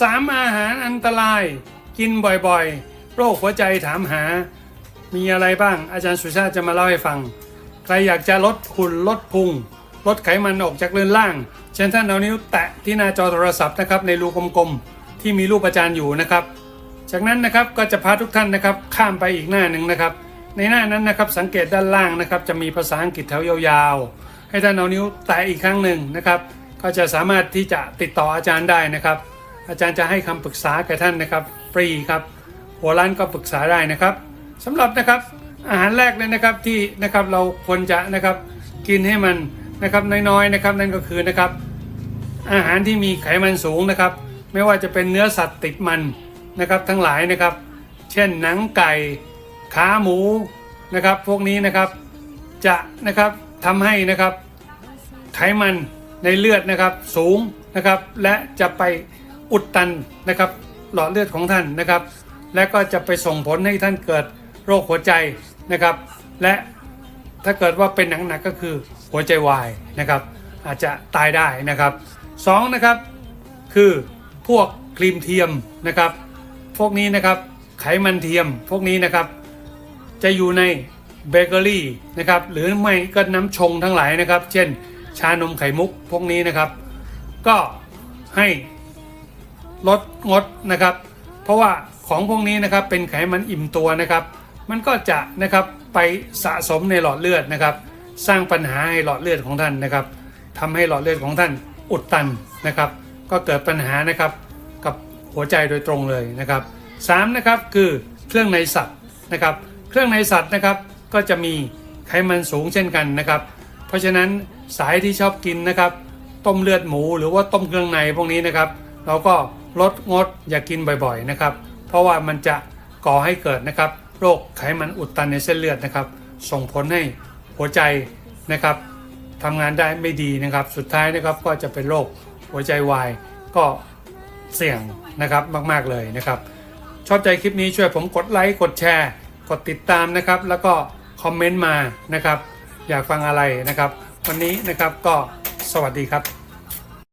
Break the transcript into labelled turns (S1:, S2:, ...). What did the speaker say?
S1: สามอาหารอันตราย กินบ่อยๆ โรคหัวใจถามหา มีอะไรบ้างอาจารย์สุชาติจะมาเล่าให้ฟัง ใครอยากจะลดหุ่นลดพุง ลดไขมันออกจากเรือนล่าง เช่นท่านเอานิ้วแตะที่หน้าจอโทรศัพท์นะครับในรูกลมๆ ที่มีรูปอาจารย์อยู่นะครับ จากนั้นนะครับก็จะพาทุกท่านนะครับข้ามไปอีกหน้าหนึ่งนะครับ ในหน้านั้นนะครับสังเกตด้านล่างนะครับ จะมีภาษาอังกฤษแถวยาวๆ ให้ท่านเอานิ้วแตะอีกครั้งหนึ่งนะครับ ก็จะสามารถที่จะติดต่ออาจารย์ได้นะครับ อาจารย์จะให้คำปรึกษาแก่ท่านนะครับฟรีครับหัวร้านก็ปรึกษาได้นะครับสำหรับนะครับอาหารแรกเลยนะครับที่นะครับเราควรจะนะครับกินให้มันนะครับน้อยๆนะครับนั่นก็คือนะครับ อาหารที่มีไขมันสูงนะครับ ไม่ว่าจะเป็นเนื้อสัตว์ติดมันนะครับทั้งหลายนะครับ เช่นหนังไก่ขาหมูนะครับ พวกนี้นะครับจะนะครับทำให้นะครับไขมันในเลือดนะครับสูงนะครับ และจะไป อุดตันนะครับหลอดเลือดของท่านนะครับ และก็จะไปส่งผลให้ท่านเกิดโรคหัวใจนะครับ และถ้าเกิดว่าเป็นหนักๆก็คือหัวใจวายนะครับ อาจจะตายได้นะครับสองนะครับคือพวกครีมเทียมนะครับ พวกนี้นะครับไขมันเทียมพวกนี้นะครับ จะอยู่ในเบเกอรี่นะครับหรือไม่ก็น้ำชงทั้งหลายนะครับ เช่นชานมไข่มุกพวกนี้นะครับ ก็ให้ ลดงดนะครับ เพราะว่าของพวกนี้นะครับเป็นไขมันอิ่มตัวนะครับ มันก็จะนะครับไปสะสมในหลอดเลือดนะครับ สร้างปัญหาให้หลอดเลือดของท่านนะครับทำให้หลอดเลือดของท่านอุดตันนะครับ ก็เกิดปัญหานะครับกับหัวใจโดยตรงเลยนะครับสามนะครับคือเครื่องในสัตว์นะครับ เครื่องในสัตว์นะครับก็จะมีไขมันสูงเช่นกันนะครับ เพราะฉะนั้นสายที่ชอบกินนะครับ ต้มเลือดหมูหรือว่าต้มเครื่องในพวกนี้นะครับ เราก็ ลดงดอย่ากกินบ่อยๆนะครับ เพราะว่ามันจะก่อให้เกิดนะครับ โรคไขมันอุดตันในเส้นเลือดนะครับ ส่งผลให้หัวใจนะครับทำงานได้ไม่ดีนะครับ สุดท้ายนะครับก็จะเป็นโรคหัวใจวายก็เสี่ยงนะครับมากๆเลยนะครับ ชอบใจคลิปนี้ช่วยผมกดไลค์กดแชร์ กดติดตามนะครับ แล้วก็คอมเมนต์มานะครับ อยากฟังอะไรนะครับ วันนี้นะครับก็สวัสดีครับ